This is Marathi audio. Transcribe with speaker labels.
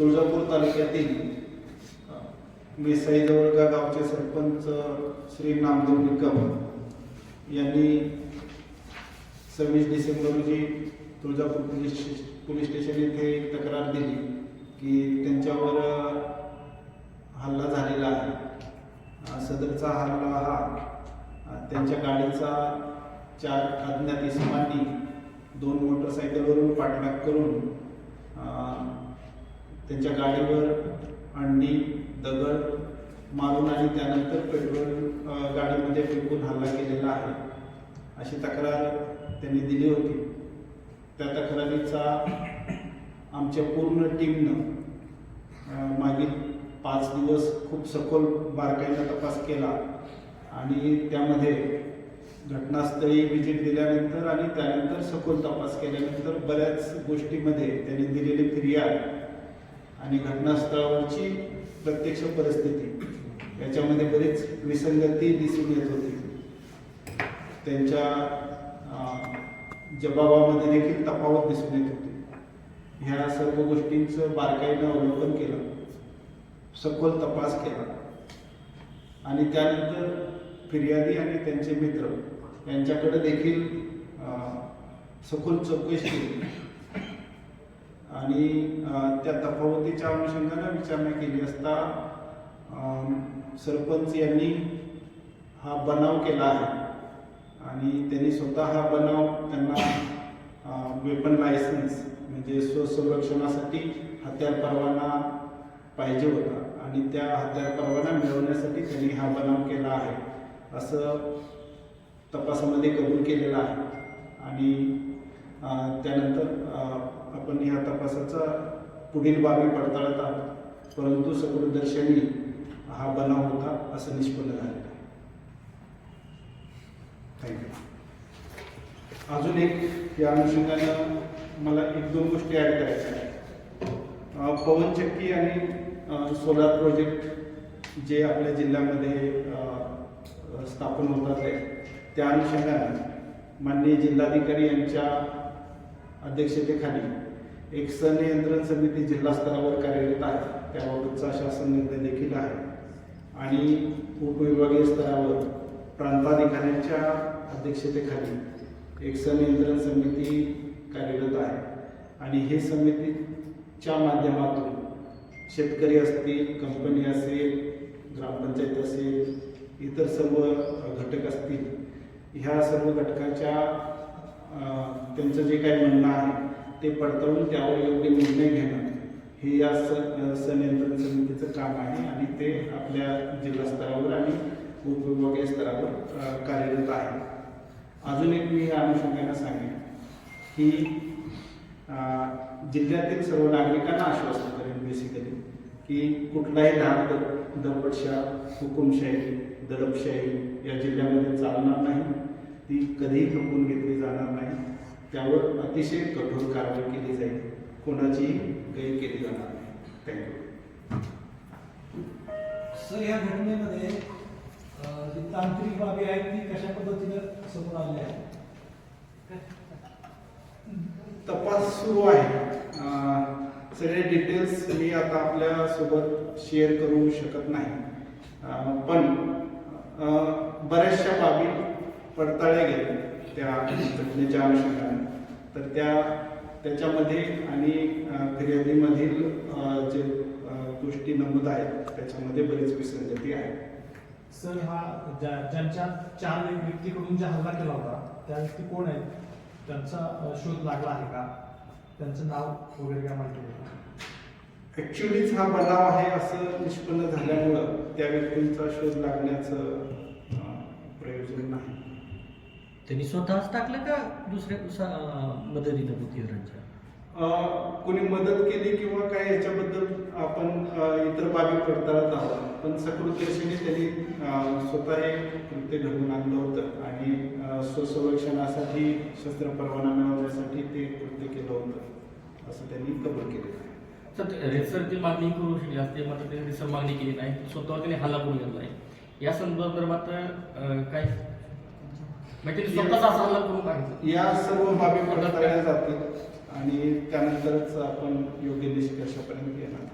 Speaker 1: तुळजापूर तालुक्यातील अ, मेसाईजवळगा गावचे सरपंच श्री नामदेव निकम यांनी सव्वीस डिसेंबर रोजी तुळजापूर पोलीस पोलीस स्टेशन येथे एक तक्रार दिली की त्यांच्यावर हल्ला झालेला आहे. सदरचा हल्ला हा त्यांच्या गाडीचा चार अज्ञात इसमांनी दोन मोटरसायकलवरून पाठलाग करून त्यांच्या गाडीवर अंडी दगड मारून आणि त्यानंतर पेट्रोल गाडीमध्ये फेकून हल्ला केलेला आहे. अशी तक्रार त्यांनी दिली होती. त्या तक्रारीचा आमच्या पूर्ण टीमनं मागील पाच दिवस खूप सखोल बारकाईनं तपास केला आणि त्यामध्ये घटनास्थळी व्हिजिट दिल्यानंतर आणि त्यानंतर सखोल तपास केल्यानंतर बऱ्याच गोष्टीमध्ये त्यांनी दिलेली फिर्याद आणि घटनास्थळावरची प्रत्यक्ष परिस्थिती. याच्यामध्ये बरीच विसंगती दिसून येत होती. त्यांच्या जबाबामध्ये देखील तफावत दिसून येत होती. ह्या सर्व गोष्टींचं बारकाईनं अवलोकन केलं. सखोल तपास केला. आणि त्यानंतर फिर्यादी आणि त्यांचे मित्र यांच्याकडे देखील सखोल चौकशी केली. आणि त्या तफावतीच्या अनुषंगाने विचारणा केली असता सरपंच यांनी हा बनाव केला आहे. आणि त्यांनी स्वतः हा बनाव त्यांना वेपन लायसन्स म्हणजे स्वसंरक्षणासाठी हत्यार परवाना पाहिजे होता. आणि त्या हत्यार परवाना मिळवण्यासाठी त्यांनी हा बनाव केला आहे. असं तपासामध्ये कबूल केलेलं आहे. आणि त्यानंतर आपण ह्या तपासाचा पुढील बाबी पडताळत आहोत. परंतु सकृदर्शनी हा बनाव होता असं निष्पन्न झालेलं आहे थँक्यू अजून एक या अनुषंगानं मला एक दोन गोष्टी ॲड करायच्या आहेत. पवनचक्की आणि सोलार प्रोजेक्ट जे आपल्या जिल्ह्यामध्ये स्थापन होतात आहे त्या अनुषंगानं माननीय जिल्हाधिकारी यांच्या अध्यक्षतेखाली एक संनियंत्रण समिती जिल्हा स्तरावर कार्यरत आहे. त्याबाबतचा शासन निर्णय देखील आहे. आणि उपविभागीय स्तरावर प्रांताधिकाऱ्यांच्या अध्यक्षतेखाली एक संनियंत्रण समिती कार्यरत आहे. आणि हे समितीच्या माध्यमातून शेतकरी असतील कंपनी असेल ग्रामपंचायत असेल इतर सर्व घटक असतील ह्या सर्व घटकाच्या त्यांचं जे काही म्हणणं आहे ते पडताळून त्यावर योग्य निर्णय घेणं. हे या स अं, समितीचं काम आहे आणि ते आपल्या जिल्हा स्तरावर आणि उपविभागीय स्तरावर कार्यरत आहे. अजून एक मी या अनुषंगाने सांगेन की जिल्ह्यातील सर्व नागरिकांना आश्वासन करेन बेसिकली की कुठलाही धाक दपटशा हुकुमशाही दडपशाही या जिल्ह्यामध्ये चालणार नाही. ती कधीही खपवून घेतली जाणार नाही. त्यावर अतिशय कठोर कारवाई केली जाईल. कोणाचीही गैर केली जाणार नाही. थँक्यू
Speaker 2: सर या घटनेमध्ये जी तांत्रिक बाबी आहेत ती कशा पद्धतीनं समोर आल्या आहेत?
Speaker 1: तपास सुरू आहे. सगळे डिटेल्स मी आता आपल्यासोबत शेअर करू शकत नाही. पण बऱ्याचशा बाबी पडताळल्या गेल्या त्या घटनेच्या अनुषंगाने. तर त्या त्याच्यामध्ये आणि फिर्यादीमधील जे गोष्टी नमूद आहेत त्याच्यामध्ये बरीच विसंगती आहे
Speaker 2: सर हा ज्या ज्यांच्या चार व्यक्तीकडून जो हल्ला केला होता त्या व्यक्ती कोण आहेत त्यांचा शोध लागला आहे का? त्यांचं नाव वगैरे काय माहिती आहे का?
Speaker 1: ऍक्च्युलीच हा बनाव आहे असं निष्पन्न झाल्यामुळं त्या व्यक्तींचा शोध लागण्याचं प्रयोजन नाही.
Speaker 3: त्यांनी स्वतःच टाकलं का दुसऱ्या बुद्धिवरांच्या
Speaker 1: अं, कोणी मदत केली किंवा काय याच्याबद्दल आपण इतर बाबी पडताळत आहोत. पण सकृतदर्शनी त्यांनी अं, स्वतः हे कृत्य घडवून आणलं होतं आणि स्वसंरक्षणासाठी शस्त्र परवाना मिळवण्यासाठी ते कृत्य केलं होतं. असं त्यांनी कबूल केलेलं आहे.
Speaker 4: सर रेसरची मागणी करू शकली असते मात्र त्यांनी रेसर मागणी केली नाही. स्वतः त्यांनी हल्ला करून घेतला आहे. या संदर्भात काय म्हणजे स्वतःच असा करून
Speaker 1: या सर्व बाबी पडताळल्या जातील आणि त्यानंतरच आपण योग्य निष्कर्षापर्यंत येणार.